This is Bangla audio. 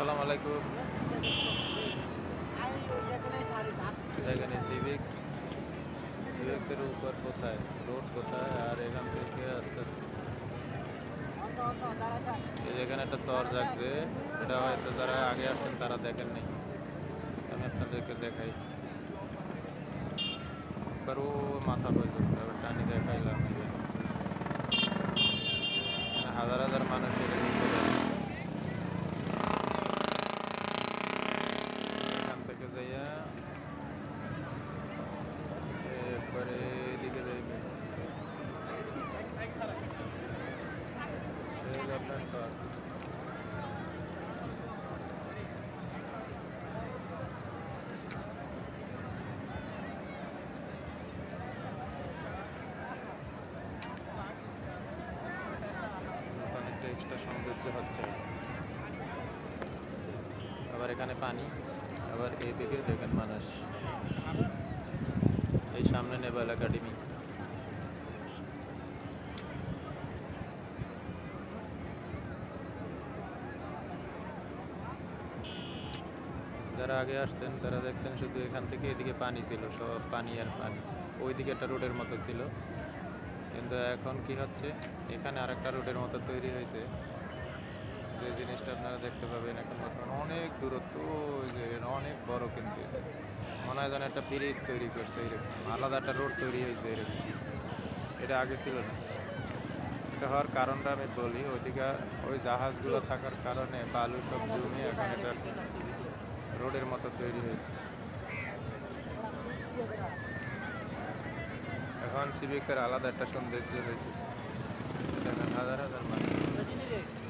আসসালামু আলাইকুম এখানে সিভিক্স সিভিক্সের উপর কোথায় রোড কোথায় আর এখান থেকে আস্তে আস্তে এই যে এখানে একটা সর যাচ্ছে এটা হয়তো যারা আগে আসছেন তারা দেখেননি আমি আপনাদেরকে দেখাই এবার ও মাথা পর্যন্ত এবার টানি দেখাইলাম এই যে। এখানে হাজার হাজার মানুষ এখানে চলে আসছে। এখান থেকে যাইয়া এরপরে এদিকে যাই এই হলো আপনার স্থল এক্সট্রা সৌন্দর্য হচ্ছে। আবার এখানে পানি, আবার এইদিকে দেখেন মানুষ। এই সামনে নেভাল একাডেমি। যারা আগে আসছেন, তারা দেখছেন শুধু এখান থেকে এদিকে পানি ছিল, সব পানি আর পানি। ওইদিকে একটা রোডের মতো ছিল। কিন্তু এখন কি হচ্ছে? এখানে আরেকটা রোডের মতো তৈরি হয়েছে। যে জিনিসটা আপনারা দেখতে পাবেন এখন বর্তমানে অনেক দূরত্ব যে অনেক বড় কিন্তু। মনে হয় যেন একটা ব্রিজ তৈরি করছে এরকম, আলাদা একটা রোড তৈরি হয়েছে এরকম। এটা আগে ছিল না। এটা হওয়ার কারণটা আমি বলি, ওইদিকে ওই জাহাজগুলো থাকার কারণে বালু সব জমে এখন এটা রোডের মতো তৈরি হয়েছে। এখন সিভিক্সের আলাদা একটা সৌন্দর্য রয়েছে। হাজার হাজার মানুষ।